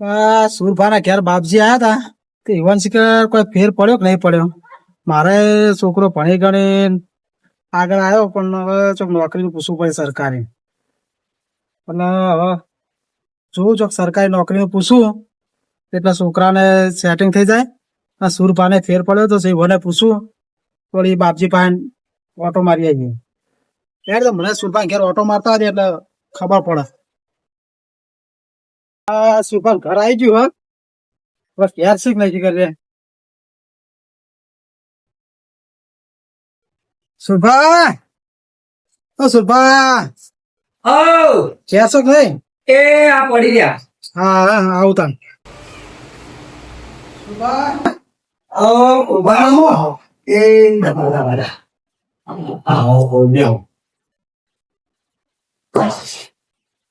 આ સુરભાના ઘેર બાપજી આયા તા. તે યુવાન શિખર કોઈ ફેર પડ્યો કે નહીં પડ્યો? મારે છોકરો ભણી ગણી આગળ આવ્યો પણ હવે ચોક નોકરીનું પૂછવું પડે સરકારી. એટલે હવે જોઉં ચોક સરકારી નોકરીનું પૂછું. એટલે છોકરાને સેટિંગ થઈ જાય. આ સુરભાને ફેર પડ્યો તો સિંહોને પૂછું. થોડી બાપજી પાસે ઓટો મારી આવીએ યાર તો મને સુરભા ઘેર ઓટો મારતા એટલે ખબર પડે. આ સુરભા ઘર આવી ગયું હા. બસ યાર શીખ નથી કરે સુભા! ઓ સુભા! ઓ શોખ નહીં? એ આ પડી ગયા હા હા આવું તાન. સુરભા ઓ ઊભા રહો. એ દબા દબા. આવો બેહો.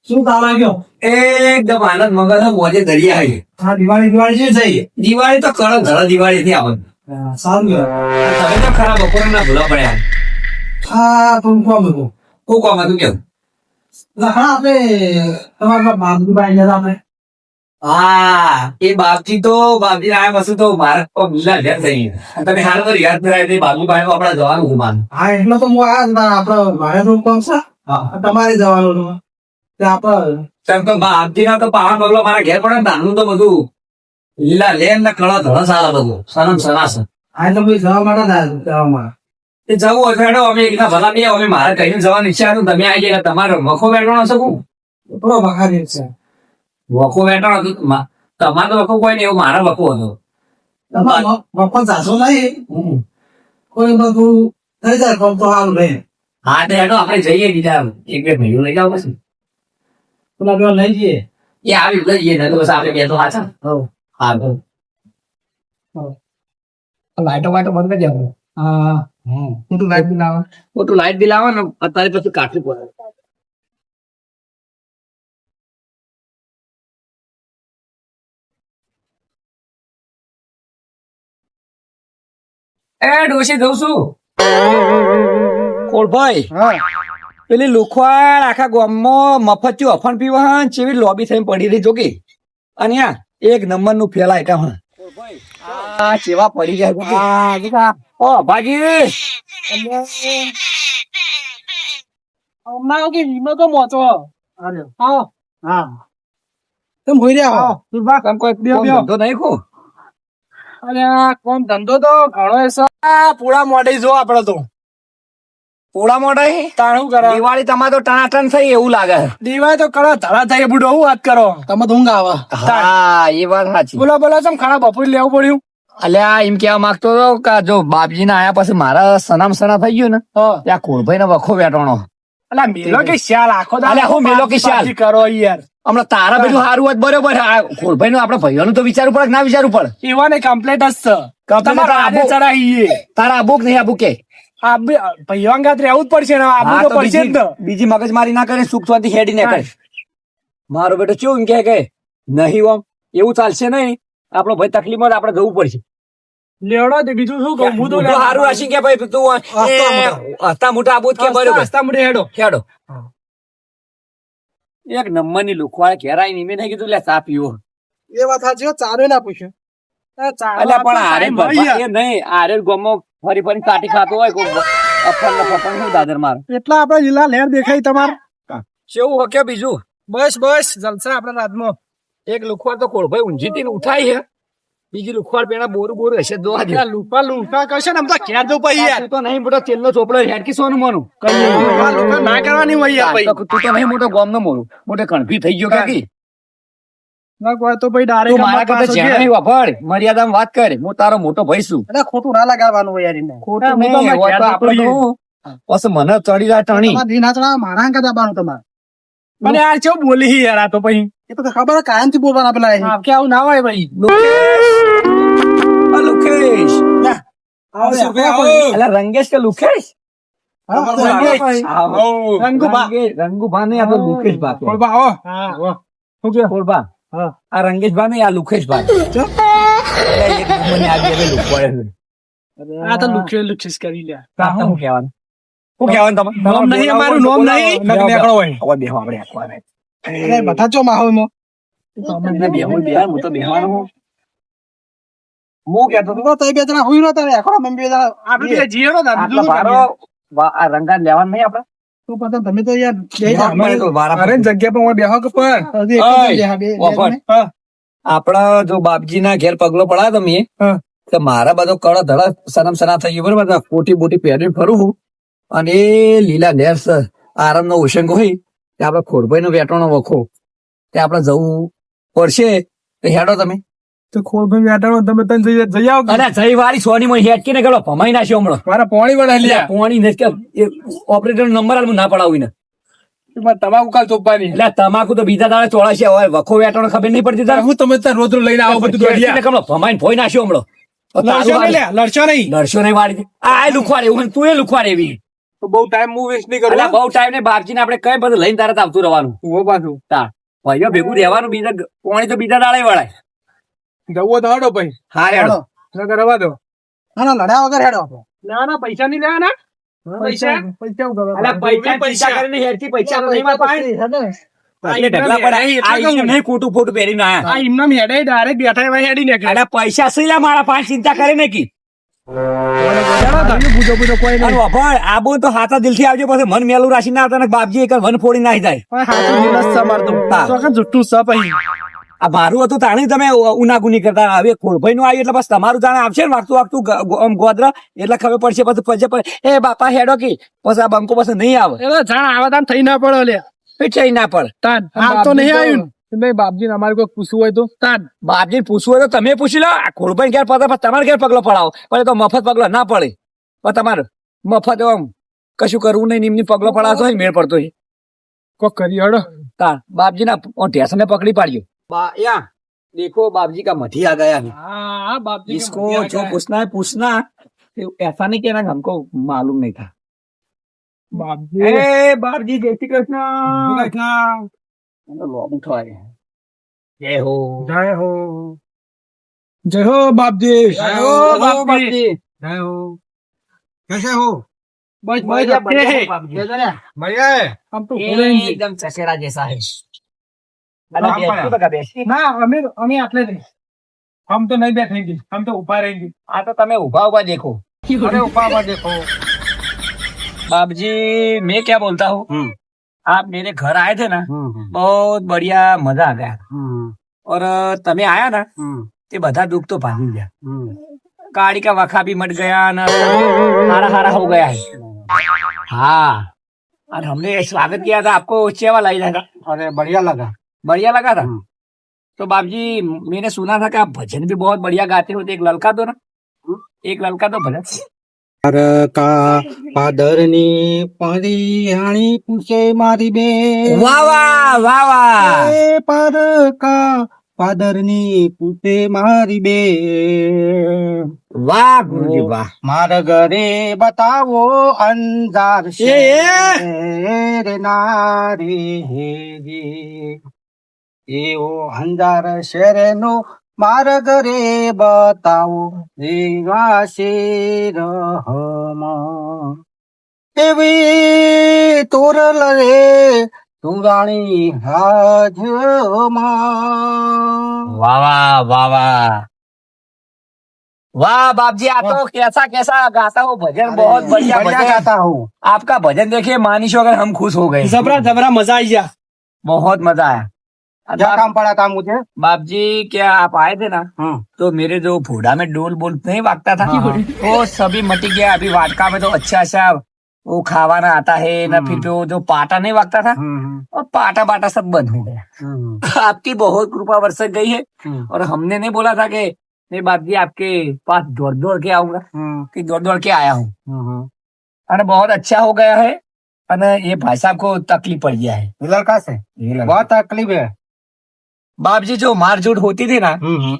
શું ખાવા ગયો? એકદમ આનંદ મગજ મોજે દરિયા આવી હા દિવાળી દિવાળી છે જઈએ દિવાળી તો કડક ઘર દિવાળી થી આવે. સારું તમે તો ખરા બપોરે ના ભૂલા પડ્યા. હા તું કોમ હતું? હું કોમ હતું કેમ? હા આપણે તમારા બાબુભાઈ ગયા આપણે. હા એ બાપજી તો બાપજી આ વસ્તુ તો મારા તો મિલા ઘેર થઈ. તમે હાલ તો યાદ કરાય તે બાબુભાઈ આપડે જવાનું ગુમાન. હા એટલે તો હું આ જ ભાઈ ભાઈનું કોમ છે. હા. તમારે જવાનું તે આપણે તેમ તો બાપજી ના તો પાવન બગલો મારા ઘેર પડે ને તાનું તો બધું. લીલા લેન ને કળા ધડા સારા બધું. સનમ સનાસ. આ એટલે ભાઈ જવા માટે જવામાં. એ જવું હોય તો હેડો અમે એકના ભલા અમે મારે કહીને જવાની ઈચ્છા હતું તમે આવી ગયા તમારે વખો બેઠવાનો શકું થોડો બખારી છે. વખો બેઠવાનો હતો તમારો વખો કોઈ નહીં એવું મારા વખો હતો. મફત જાશો નહીં. કોઈ બધું થઈ જાય તો સારું નહીં. હા તો હેડો આપણે જઈએ બીજા એક બે મહિનો લઈ જાવ પછી. પેલા બે લઈ જઈએ એ આવી લઈ જઈએ ને તો આપણે બે તો હાચા હવ હા તો લાઈટો વાઈટો બંધ કરી દેવું હા મોટું લાઈટ બિલ આવે લાઈટ બિલ આવે ને અત્યારે પછી કાઢવું પડે એ ડોશી જઉં છું કોળભાઈ હા પેલી લુખવાડ આખા ગામમાં મફત અફણ પીવા હન ચેવી લોબી થઈને પડી રહી જોકે. અને આ એક નંબરનું ફેલા આઈટમ હન આ ચેવા પડી જાય. ઓ ભાજી હમણાં કે વીમો તો મોચો. હા. હા. તમે હોઈ રહ્યા કોઈ બેહો, કોમ બેહો. ધંધો નહીં કો અરે આ કોમ ધંધો તો ઘણો છે પૂરા પૂળા જો આપડે તો. પોળા મોઢા તાણું કરે? દિવાળી તમારે તો ટનાટન થઈ એવું લાગે દિવાળી તો કડા ધડા થાય બુડો હું વાત કરો? તમે ઊંઘ આવે. હા એ વાત સાચી. બોલા બોલા ચમ ખાડા બપોર લેવું પડ્યું? અલ્યા એમ કેવા માંગતો હતો કે જો બાપજી ના આયા પછી મારા સનામ સના થઈ ગયું ને ત્યાં કોળભાઈ ને વખો વેટવાનો અલા મેલો કે શ્યાલ આખો અલ્યા, હું મેલો કે શ્યાલ? કરો યાર. હમણાં તારા બધું સારું હોત બરોબર આ નું આપડે ભાઈઓનું તો વિચારવું પડે ના વિચારવું પડે? એવાને કમ્પ્લેટ જ છે. તારા આબુક નહીં આબુ કે આ ભાઈવાન ગાત રહેવું જ પડશે ને આબુ તો તો પડશે જ બીજી મગજ મારી ના કરે સુખ શાંતિ હેડી ને કરે. મારો બેટો કેવું કે કે નહીં ઓમ એવું ચાલશે નહીં. આપણો ભાઈ તકલીફમાં જ આપણે જવું પડશે. લેવડો તે બીજું શું કહું? હું તો હારું રાશિ કે ભાઈ તું હસતા મોટા. આબુ કે બરોબર. હસતા મોઢે હેડો. હેડો. એક નંબરની લુખવાળ કેરાયની મેં કીધું લે ચા પીવો એ વાત સાચી ચારે ના પૂછ્યું અલ્યા પણ આરે. એ નહીં આરે ગમો ફરી ફરી કાટી ખાતો હોય કોઈ અફર ફફન શું દાદર માર? એટલા આપડે લીલા લહેર દેખાય તમાર. કેવું હકે બીજું? બસ બસ જલસા આપણા રાતમાં એક લુખવાડ તો કોળભાઈ ઊંઝીથી ને ઉઠાઈ હે. બીજી લુખવાડ પેલા બોરું બોરું હશે દોવા દે. લુકા લુકા કરશે ને આમ તો ક્યાં જવું પછી યાર? તું નહીં મોટો તેલનો ચોપડો હેડકી સોનું મોનું. કઈ ના કરવાની હોય યાર તો તું તો નહીં મોટો ગોમનો મોરું. મોટે કણભી થઈ ગયો કાકી તો ભાઈ ડાયરેક્ટ મારા કરતા જેણે નહીં વાપર. મર્યાદામાં વાત કર. હું તારો મોટો ભાઈ છું. એટલે ખોટું ના લગાડવાનું હોય યાર ખોટું નહીં હોય તો આપણે તો હું. પછી મને ચડી જાય ટણી. ધી નાચણા મારા અંકા દબાનું તમારે. મને યાર કેવું બોલી યાર આ તો પછી. એ તો ખબર કાયમથી બોલવાના પેલા હા કે આવું ના હોય ભાઈ. લુકેશ. રંગેશ કે લુકેશ હા. રંગુભા. રંગુભા. ને આ તો લુકેશ ભા. બોલબા, આવો. હા, આવો. હા. આ રંગેશ ભા નહીં, આ લુખેશભાઈ આ તો લુખ્યો કરી લે આ કહેવાનું? શું કહેવાનું તમારે? નોમ નહીં અમારું, નોમ નહીં. નક હોય. હવે બેહો આપણે એકવાર. અરે બધા ચો માહોલમાં તમને બેહું બેહાર, હું તો બેહવાનો હું. હું કહેતો તો તઈ બે જણા હુઈ નતા રેખો અમે બે જણા આપણે બે જીએ નો તાર આટલો ભારો આ રંગાત લેવાનું નહીં આપણે? તો પાછા તમે તો યાર અરે જગ્યા પર બેહો કે પણ? આપડા જો બાપજી બાપજીના ઘેર પગલો પડા તમે તો મારા બધો કળ ધડા સનમ સના થઈ ગયો બરોબર? કોટી બોટી પહેરી ફરું અને એ લીલા નેર આરામ નો ઉશંગ હોય તે આપડે ખોરભાઈ નો વેટવાનો વખો તે આપડે જવું પડશે. હેડો તમે. તો ખોલભાઈ બેઠાનો તમે તને જઈ જઈ આવો? અરે જઈ વાળી સોની માં હેટકી ને ગયો ભમાઈ નાખ્યો હમણાં. મારા પોણી વડા લ્યા. પોણી ને કે ઓપરેટર નંબર હાલ ના પડાવું ને તમાકુ કાલ ચોપવાની. એટલે તમાકુ તો બીજા દાડે ચોળાશે હવે વખો વેટાણો ખબર નહીં પડતી તારે? હું તમે ત્યાં રોજ રોજ લઈને આવો બધું દોડ્યા ભમાઈને ફોઈ નાખ્યો હમણાં. લડશો નહીં લડશો નહીં. વાળી. આ લુખવાડે એવું તું એ લુખવાડે એવી. તો બહુ ટાઈમ હું વેસ્ટ નહીં કરું બહુ ટાઈમ ને બાપજીને આપણે કઈ બધું લઈને તારે આવતું રહેવાનું. હું પાછું. તાર ભાઈઓ ભેગું રહેવાનું બીજા પોણી તો બીજા દાડે વળાય. જવો તો હડો ભાઈ. હા હેડો. નકર રવા દો. ના ના લડ્યા વગર હેડો ના ના પૈસા નહીં લેવાના? પૈસા? પૈસા પૈસા પૈસા કરીને હેરથી પૈસા તો નહીં વાપરાય. એટલે ઢગલા પડ્યા. આ ઈને નહીં ખોટું ફોટું પહેરીને આયા. આ એમના હેડે ડાયરેક્ટ બેઠા એવા હેડી ને પૈસા મારા પાંચ ચિંતા કરે ને કી? આબુ તો હાથા દિલથી આવજો પછી મન મેલું રાશી ના હતા બાપજી એક મન ફોડી નાખી જાય. જુઠ્ઠું સ પછી આ મારું હતું તાણી તમે ઉનાગુની કરતા હવે કોળભાઈ નું આવ્યું એટલે બસ તમારું જાણે આવશે ને વાગતું વાગતું ગોદરા એટલે ખબર પડશે પછી પછી એ બાપા હેડો કે. પછી આ બંકો પછી નહીં આવે. એટલે જાણ આવે તાન થઈ ના પડે લે થઈ ના પડે. તાન હાલ તો નહીં આવ્યું નહીં બાપજી અમારે કોઈ પૂછવું હોય તો. તાન. બાપજી પૂછવું હોય તો તમે પૂછી લો. આ ખોડભાઈ ઘેર પડે તમારે ઘેર પગલો પડાવો. પણ એ તો મફત પગલો ના પડે. પણ તમારે મફત આમ કશું કરવું નહીં નિમની પગલો પડાવતો હોય ને મેળ પડતો હોય. કોક કરી હડો. તાર બાપજી ના ઢેસને પકડી પાડ્યો बा या देखो बाबजी का मठी आ गया है। हाँ बाबजी इसको जो पूछना है पूछना। ऐसा नहीं कहना हमको मालूम नहीं था। बाबजी। ए बाबजी जय श्री कृष्ण। कृष्ण। लोग उठवाए जय हो। जय हो। जय हो बाबजी। जय हो बाबजी। जय हो। कैसे हो? बस बढ़िया बढ़िया बढ़िया हम तो एकदम चचेरा जैसा है। अरे अरे बैठ, बैठ बका बैठ ना हमें हमें आटले नहीं हम तो नहीं बैठेंगे हम तो ऊपर रहेंगे आ तो તમે ઉભા ઉભા देखो अरे ऊपर मत देखो बाप जी मैं क्या बोलता हूँ आप मेरे घर आए थे ना बहुत बढ़िया मजा आ गया और તમે આયા ના તે બધા દુઃખ તો ભાગી ગયા गाड़ी का वखा भी मट गया ना हारा हारा हो गया है हाँ और हमने स्वागत किया था आपको चेवा लाई था अरे बढ़िया लगा बढ़िया लगा था हम्म। तो बाप जी मैंने सुना था कि आप भजन भी बहुत बढ़िया गाते हो तो एक लड़का दो ना एक लड़का दो भजन કા પાદરની પરિયાણી પૂછે મારી બે वाह वाह वाह वाह પારકા પાદરની પૂછે મારી બે वाह गुरुजी वाह મારા ઘરે બતાવો અંજાર એ, એ. શેર નારે હેરી એવો અંજાર શેર નો મારા ઘરે બતાવો દેવા શેર હમ એવી તોરલ રે તુરાણી હાજમાં वाह वाह वाह वाह वाह बाप जी आप तो कैसा कैसा गाता हो भजन बहुत बढ़िया बढ़िया भजन गाता हूँ आपका भजन देखिए मानिशो अगर हम खुश हो गए जबरा जबरा मजा आई जा बहुत मजा आया क्या काम पड़ा था मुझे? बाप जी क्या आप आए थे ना? हाँ। तो मेरे जो फूडा में डोल बोल नहीं वागता था हाँ, हाँ। वो सभी मटी गया। अभी वाटका में तो अच्छा अच्छा वो खावाना आता है ना फिर वो जो पाटा नहीं वागता था और पाटा बाटा सब बंद हो गया। आपकी बहुत कृपा बरसक गई है और हमने नहीं बोला था कि नहीं बाप जी आपके पास दौड़ दौड़ के आऊँगा कि दौड़ दौड़ के आया हूँ। अरे बहुत अच्छा हो गया है अरे ये भाई साहब को तकलीफ़ पड़ गया है। लड़का से? बहुत तकलीफ़ है। बाप जी जो मारझूट होती थी ना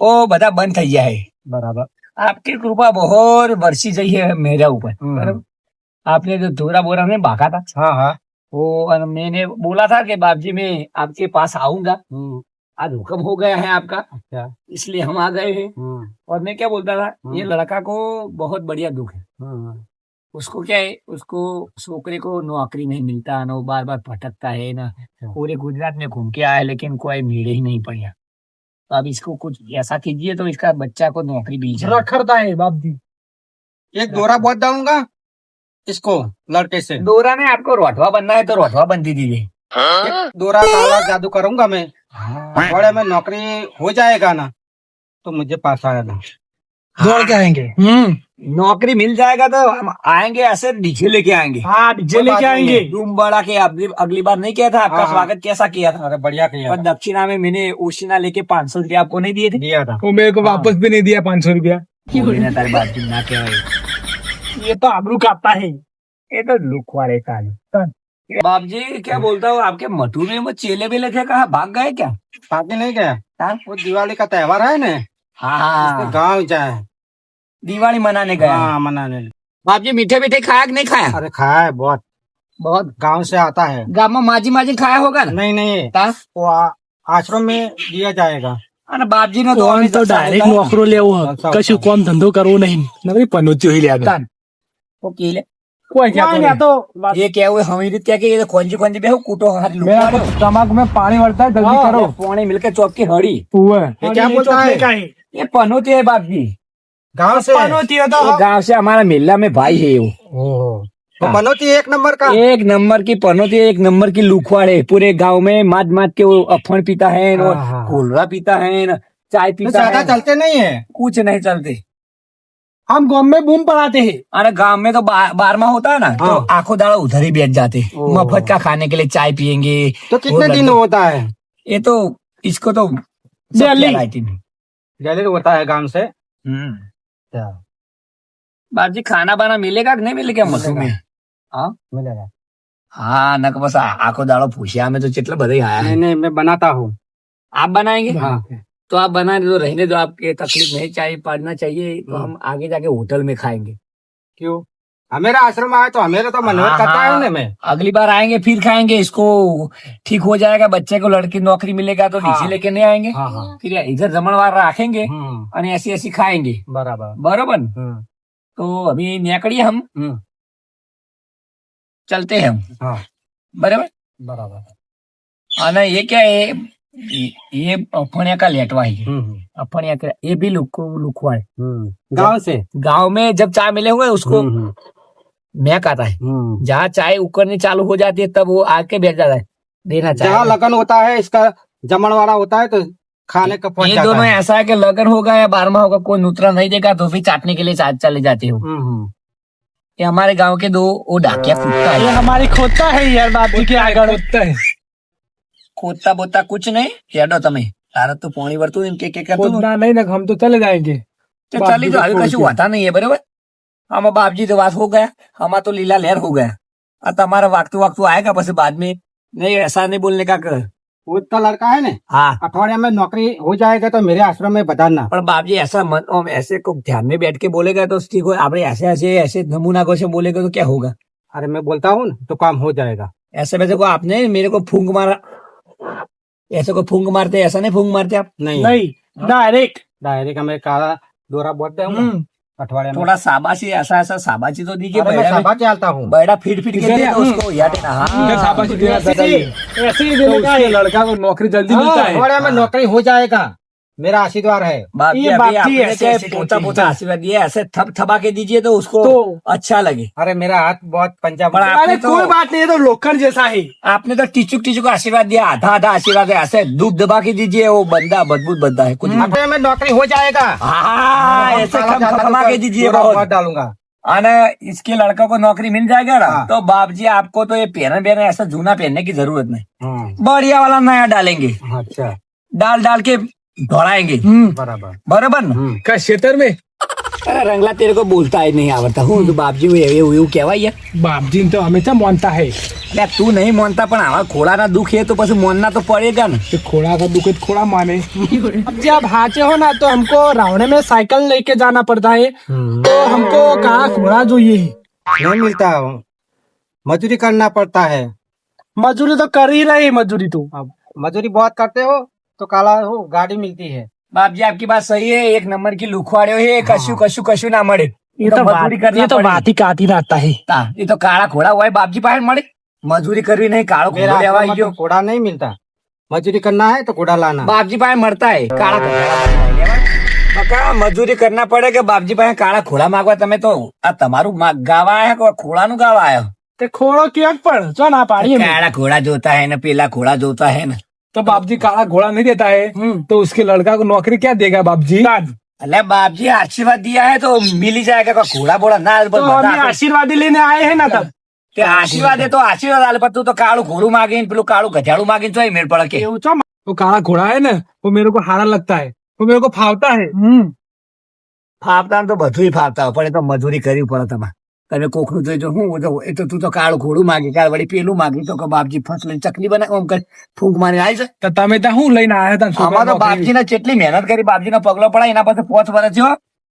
वो બધા બંધ થઈ ગયા है बराबर आपकी कृपा बहुत बरसी गई है मेरे ऊपर हम्म। बराबर? आपने जो थोड़ा बोरा में भागा था हाँ हाँ वो और मैंने बोला था कि बाप जी मैं आपके पास आऊंगा आज हुक्म हो गया है आपका अच्छा इसलिए हम आ गए हैं और मैं क्या बोलता था ये हम्म। लड़का को बहुत बढ़िया दुख है उसको क्या है उसको छोकरे को नौकरी नहीं मिलता ना वो बार बार भटकता है ना पूरे गुजरात में घूम के आया लेकिन कोई मेरे ही नहीं पड़ा तो अब इसको कुछ ऐसा कीजिए तो इसका बच्चा को नौकरी मिल जाए। रखरता है बाप जी एक दोरा बहुत डालूँगा इसको लड़के से। डोरा ने आपको रोटवा बनना है तो रोटवा बनती दीजिए एक दोरा काला जादू करूँगा मैं। बड़े में नौकरी हो जाएगा ना तो मुझे पास आएगा दौड़ के आएँगे। हम्म। नौकरी मिल जाएगा तो हम आएँगे ऐसे डीजे लेके आएँगे। हाँ डीजे लेके आएँगे। रूम बड़ा के अगली अगली बार नहीं किया था आपका हाँ, हाँ। स्वागत कैसा किया था? अरे बढ़िया किया और दक्षिणा में मैंने ओशिना लेके पाँच सौ रुपया आपको नहीं दिए थे? दिया था। वो मेरे को वापस भी नहीं दिया पाँच सौ रुपया। तारी बात ना क्या ये तो आबरू काटता है। ये तो लुक वाले का बाप जी क्या बोलता हूँ आपके मटू में वो चेले बेले थे कहा भाग गए क्या? बाकी नहीं गया हाँ? वो दिवाली का त्योहार है ना? हाँ। गाँव जाए। दिवाली मनाने गया हाँ मनाने बाप जी मीठे मीठे खाया कि नहीं खाया अरे खाया है बहुत बहुत गांव से आता है गाँव में माजी माजी खाया होगा ना नहीं नहीं ता? वो आ- आश्रम में दिया जाएगा અને બાપજીનો તો કોણ અમે તો તો ડાયરેક્ટ સારું નોકરો લેવો હ. સાચા કશું કોમ ધંધો કરવો નહીં નકરી પનોતી હોઈ લ્યા તાન. ઓકે લે. कोई क्या कोई तो ये क्या हुए हमी રીત क्या कि ये खोंजी खोंजी बेहू कूटो हाथ लुक मेरा तो स्टमक में पानी बढ़ता है जल्दी करो पानी मिलकर चौक की हड़ी हुआ ये क्या बोलता है ये पनोती है बाप जी गाँव से? पनौती है। तो गाँव से हमारा मेला में भाई है वो। ओहो तो बनोती एक नंबर का? एक नंबर की पनौती एक नंबर की लुखवाड़। है पूरे गाँव में माज माज के वो अफन पीता है और हाँ, हाँ। कोलरा पीता है न चाय तो पीता ज़्यादा है। चलते नहीं है? कुछ नहीं चलते। हम गाँव में बूम पड़ाते हैं। अरे गाँव में तो बा- बारहमा होता है ना तो हाँ। आँखों दाड़ा उधर ही बैठ जाते। मफत का खाने के लिए चाय पियेंगे तो कितने दिन होता है? ये तो इसको तो दिल्ली। डेली। होता है गाँव से? हम्म बाजी खाना बाना मिलेगा कि नहीं मिलेगा मसू में मिलेगा? हाँ? नक बस आखो दाड़ो पूछिया में तो चित्र बधाई आया नहीं है। नहीं मैं बनाता हूँ। आप बनाएँगे? हाँ। तो आप बना दो रहने दो आपके तकलीफ़ नहीं चाहिए पड़ना चाहिए तो हम आगे जाके होटल में खाएँगे। क्यों? हमेरा आश्रम आए तो हमेरा तो मनोहर हाँ, करता है हाँ। ना मैं। अगली बार आएँगे फिर खाएँगे इसको ठीक हो जाएगा बच्चे को लड़की नौकरी मिलेगा तो हाँ। डीसी लेके नहीं आएँगे। हाँ हाँ। फिर इधर जमणवार रखेंगे हम्म, और ऐसी ऐसी खाएँगे। बराबर। बरोबर? हम्म, तो अभी निकड़िए हम। हम्म, चलते हैं हम। हाँ। बराबर? बराबर। અને ये क्या है? ये- अपनिया का लेटवा है अफणिया का ये भी लुक लुकवा है। गाँव से? गाँव में जब चाय मिले हुए उसको महक आता है हम्म। जहाँ चाय उकड़नी चालू हो जाती है तब वो आके बैठ जाता है देना जहाँ चाहिए लगन होता है इसका जमणवाड़ा होता है तो खाने का पहुंच ये जाता दोनों है ऐसा है कि लगन होगा या बारहमा होगा कोई नूतरा नहीं देगा तो भी चाटने के लिए साथ चले जाते हो हम्म, हम्म। ये हमारे गांव के दो वो डाकिया फूटता ये है हमारी खोता है यार बाप जी के आगे खोदता बोता कुछ नहीं हेडो તમે તારે તો પોણી વર્તું એમ કે કે કરતું खोदना नहीं ना हम तो चले जाएंगे तो बाप चली जी तो को अभी छोड़ कશું के। वाता नहीं है हमारा बाप जी तो बात हो गया हमारा तो लीला लहर हो गया अब तुम्हारा वाक्तु वाक्तु आएगा बस बाद में नहीं ऐसा नहीं बोलने का कर वो इतना लड़का है ना हाँ अठवाडिया में नौकरी हो जाएगा तो मेरे आश्रम में बधाना पर बाप जी ऐसा मन ऐसे को ध्यान में बैठ के बोलेगा तो ठीक हो आप ऐसे ऐसे ऐसे नमूना को से बोलेगा तो क्या होगा अरे मैं बोलता हूँ तो काम हो जाएगा ऐसे वैसे को आपने मेरे को फूंक मारा ऐसे को फूंक मारते ऐसा नहीं फूंक मारते आप नहीं नहीं डायरेक्ट डायरेक्ट हमें काला दोरा बोल दे थोड़ा साबाशी ऐसा ऐसा साबाशी तो दीजिए बैठा चलता हूँ बैठा फिट फिट के लिए उसको साबाशी ऐसे ही देने का लड़का को नौकरी जल्दी मिलता है में नौकरी हो जाएगा मेरा आशीर्वाद है। ये ऐसे पोता पोता आशीर्वाद दिया ऐसे थप थपा के दीजिए तो उसको तो अच्छा लगे। अरे मेरा हाथ बहुत पंजाब अरे तो कोई बात नहीं ये तो लोखंड जैसा है। आपने तो टीचुक टीचुक आशीर्वाद दिया आधा आधा आशीर्वाद है ऐसे दूध दबा के दीजिए वो बंदा मज़बूत बंदा है कुछ में नौकरी हो जाएगा। हाँ ऐसे खमा का के दीजिए बहुत। डालूँगा। आना इसके लड़का को नौकरी मिल जाएगा ना हाँ। तो बाप जी आपको तो ये पहना पहना ऐसा जूना पहनने की ज़रूरत नहीं। हाँ, बढ़िया वाला नया डालेंगे। अच्छा। डाल डाल के दोहराएँगे। हम्म। बराबर। बराबर ना? हम्म। क्या क्षेत्र में? रंगला तेरे को बोलता ही नहीं आवड़ता। हूँ तो बापजी કહેવાય બાપજી તો હંમેશા માનતા હે એટલે તું નહીં માનતા પણ આવા ખોળાના દુઃખ હે તો પછી માનના તો પડેગા ને तो पड़ेगा ना। तो खोड़ा का दुख है तो खोड़ा माने। अब जी आप हाचे हो ना तो हमको रावण में साइकिल लेके जाना पड़ता है। हम्म। तो हमको कहा घोड़ा ये नहीं मिलता। हूँ मजदूरी करना पड़ता है। मजदूरी तो कर ही रही है मजदूरी तो। अब मजदूरी बहुत करते हो? तो काला हो गाड़ी मिलती है बाप जी आपकी बात सही है एक नंबर की लुखवाड़े है कशु कशु कशु ना मरे ये तो मजदूरी बात करना ये तो पड़ेगी। बात ही काती रहता है તા, એ તો કાળા ઘોડા હોય બાપજી પાસે મળે મજૂરી કરવી નહીં કાળો मेरा ઘોડો લેવા आश्रम में ગયો तो घोड़ा नहीं मिलता मजदूरी करना है तो घोड़ा लाना बापजी પાસે મળતા હે કાળા ઘોડા લઈ લેવા. બકા મજૂરી કરના પડે કે બાપજી પાસે કાળા ખોળા માંગવા તમે તો આ તમારું મા- ગાવા આયા કે ખોળાનું ગાવા આયો તે ખોળો ક્યાંક પણ જો ના પાડી અમે. કાળા ઘોડા જોતા है ને પેલા ઘોડા જોતા है ને तो बापजी काला घोड़ा नहीं देता है तो उसके लड़का को नौकरी क्या देगा बापजी अरे बापजी आशीर्वाद दिया है तो मिल ही जाएगा कोई घोड़ा बोड़ा ना तो हमें आशीर्वाद लेने आए हैं ना तब તે આશીર્વાદ એ તો આશીર્વાદ આલે પણ તું તો કાળું ઘોડું માગીને પેલું કાળું ગધેડું માગીને ચોય મેળ પડે કે એવું છો वो काला घोड़ा है ना वो मेरे को हारा लगता है वो मेरे को फावता है हम्म ફાવતા તો બધું ફાવતા હોય પણ એ તો મજૂરી કરવી પડે તમારે તમે કોકનું તો જો હું તો એ તો તું તો કાળું ઘોડું માગી કાળ વળી પેલું માગી તો કે બાપજી લઈને ચકલી બનાવ આમ કરી ફૂંક મારી આવી છે. તો તમે ત્યાં હું લઈને આવ્યા હતા આમાં તો બાપજીને જેટલી મહેનત કરી બાપજીનો પગલો પડાય એના પાસે પોચ વર્ષ થયો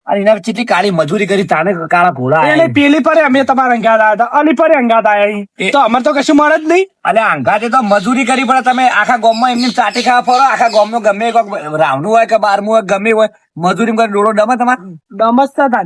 અને એના જેટલી કાળી મજૂરી કરી તાને કાળા ઘોડા એટલે પેલી પરે અમે તમારા અંગાત આવ્યા હતા અલી પરે અંગાત આવ્યા તો અમારે તો કશું મળે જ નહીં. અલે અંગાતે તો મજૂરી કરી પડે તમે આખા ગામમાં એમની ચાટી ખાવા ફરો આખા ગામમાં ગમે કોક રાવણું હોય કે બારમું હોય ગમે હોય મજૂરી કરી ડોળો ડમે તમારે? ડમસતા હતા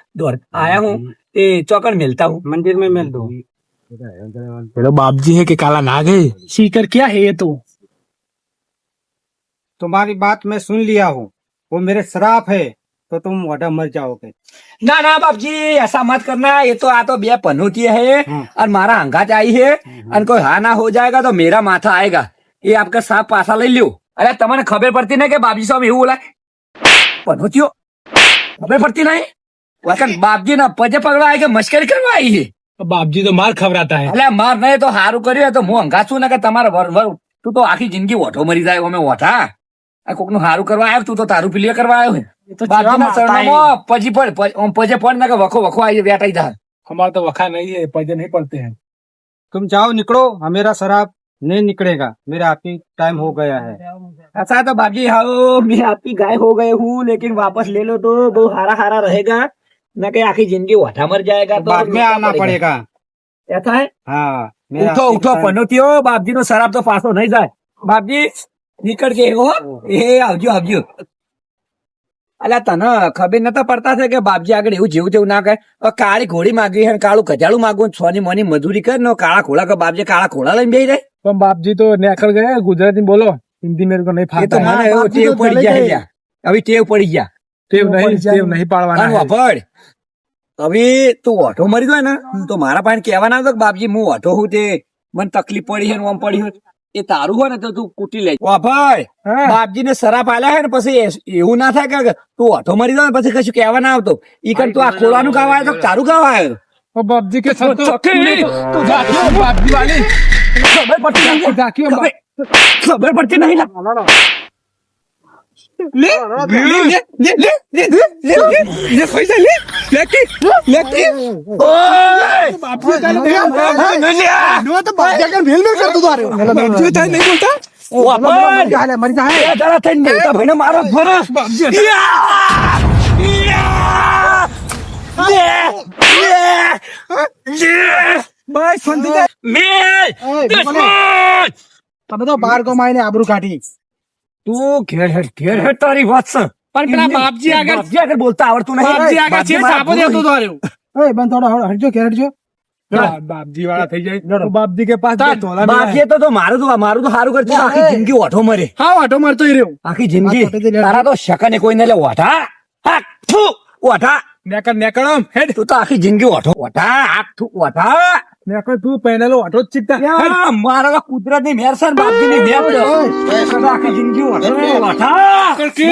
आ, दौड़ आया हूँ ते चौकड़ मिलता हूँ मंदिर में मिल दो हेलो बाप जी है कि काला नाग है सीकर क्या है ये तो तुम्हारी बात मैं सुन लिया हूँ वो मेरे श्राप है तो तुम वडा मर जाओगे ना ना बाप जी ऐसा मत करना ये तो आ तो बे पनौती है हम्म। और मारा अंगात आई है और कोई हा ना हो जाएगा तो मेरा माथा आएगा ये आपका सांप पासा ले लो अरे તમને ખબર પડતી નહીં કે બાપજી સાહેબ એવું બોલાય પનોતીઓ ખબર પડતી નહીં વખત બાપજી ના પજે પગલા કે મશ્કરી કરવા આવી છે तो बाप जी तो मार खबराता है એટલે માર નહીં તો સારું કર્યું હોય તો હું અંગા છું ને કે તમારે વર વર તું તો આખી જિંદગી ઓઠો મરી જાય અમે ઓઠા આ કોકનું સારું કરવા આવ્યો તું તો તારું પીલીએ કરવા આવ્યો છે ये तो બાપજીના ચરણોમાં પજી પડ પ- આમ પજે પડ ને કે વખો વખો આવી વેટાઈ જાય हमारा तो वखा नहीं है पजे नहीं पड़ते हैं तुम जाओ निकलो और मेरा शराब नहीं निकलेगा मेरा आपकी टाइम हो गया है ऐसा है तो बाबजी हाँ मैं आपकी गाय हो गए हूँ लेकिन वापस ले लो तो बहुत हारा हारा रहेगा ના કે આખી જિંદગી વધામર જાયગા તો બાદ મે આના પડેગા એ થાય હા? ઉઠો ઉઠો પનોતીઓ બાપજી નો શરાબ તો પાછો નહીં જાય. બાપજી નીકળજે એવો એ આવજો આવજો. અલ્યા તને ખબર નતા પડતા છે કે બાપજી આગળ એવું જેવું જેવું ના કહે? કાળી ઘોડી માગી હે કાળું કજાળું માગું છ ની મોની મજૂરી કર ને કાળા ખોળા કે બાપજી કાળા ખોળા લઈને બેસી જાય પણ બાપજી તો નેકળ ગયા ગુજરાતી બોલો. હિન્દી મેરે તો નહીં ફાવતા. હવે ટેવ પડી ગયા. ટેવ નહીં ટેવ નહીં પાડવાના વફડ હવે તું ઓટો મરી ગયો ને તો મારા પાસે કહેવાના હતો કે બાપજી હું ઓટો હું તે મને તકલીફ પડી છે આમ પડી હોય એ તારું હોય ને તો તું કૂટી લઈ ભાઈ બાપજી ને સરાપ આલ્યા હે ને પછી એવું ના થાય કે તું ઓટો મરી ગયો પછી કશું કહેવા ના આવતો. ઈ કર તું આ ખોલાનું ખાવા આવ્યો તો તારું ખાવા આવ્યો બાપજી કે સંતો તું ઢાક્યો બાપજી વાલી. ખબર પડતી નહીં. ખબર પડતી નહીં. લે લે લે લે લે લે લે લે પૈસા લે લેકી લેકી ઓય બાપુ નો તો બાપ જગન ભેલ મે કરતો તારે બાપુ તારે નહીં બોલતા ઓ આપણ ચાલે મરી જાય એ તારા થઈ નહીં તા ભાઈને મારો ફરસ યા યા લે બસ સંધી મે દુશ્મન તમે તો બાર ગમાઈને આબરૂ કાઢી તું ઘેર હેડ ઘેર હેડ તારી વાત છે પણ પેલા બાપજી આગળ બાપજી આગળ બોલતા આવડતું નહીં. બાપજી આગળ છે સાપો દેતો તો રહ્યો ઓય બંધ થોડો હટજો ઘેર હટજો બાપજી વાળા થઈ જાય. તો બાપજી કે પાસ તો બાપજી તો તો મારું તો મારું તો સારું કરજો આખી જિંદગી ઓઠો મરે. હા ઓઠો મરતો ઈ રહ્યો. આખી જિંદગી તારા તો શકને કોઈને લે ઓઠા હા થુ ઓઠા નેકળ નેકળ હેડ. તું તો આખી જિંદગી ઓઠો ઓઠા આ થુ ઓઠા મેં કહ્યું તું પહેરેલો ઓટો જ ચીકતા મારા કુદરતની મેર છે. બાપજી ની મેર આખી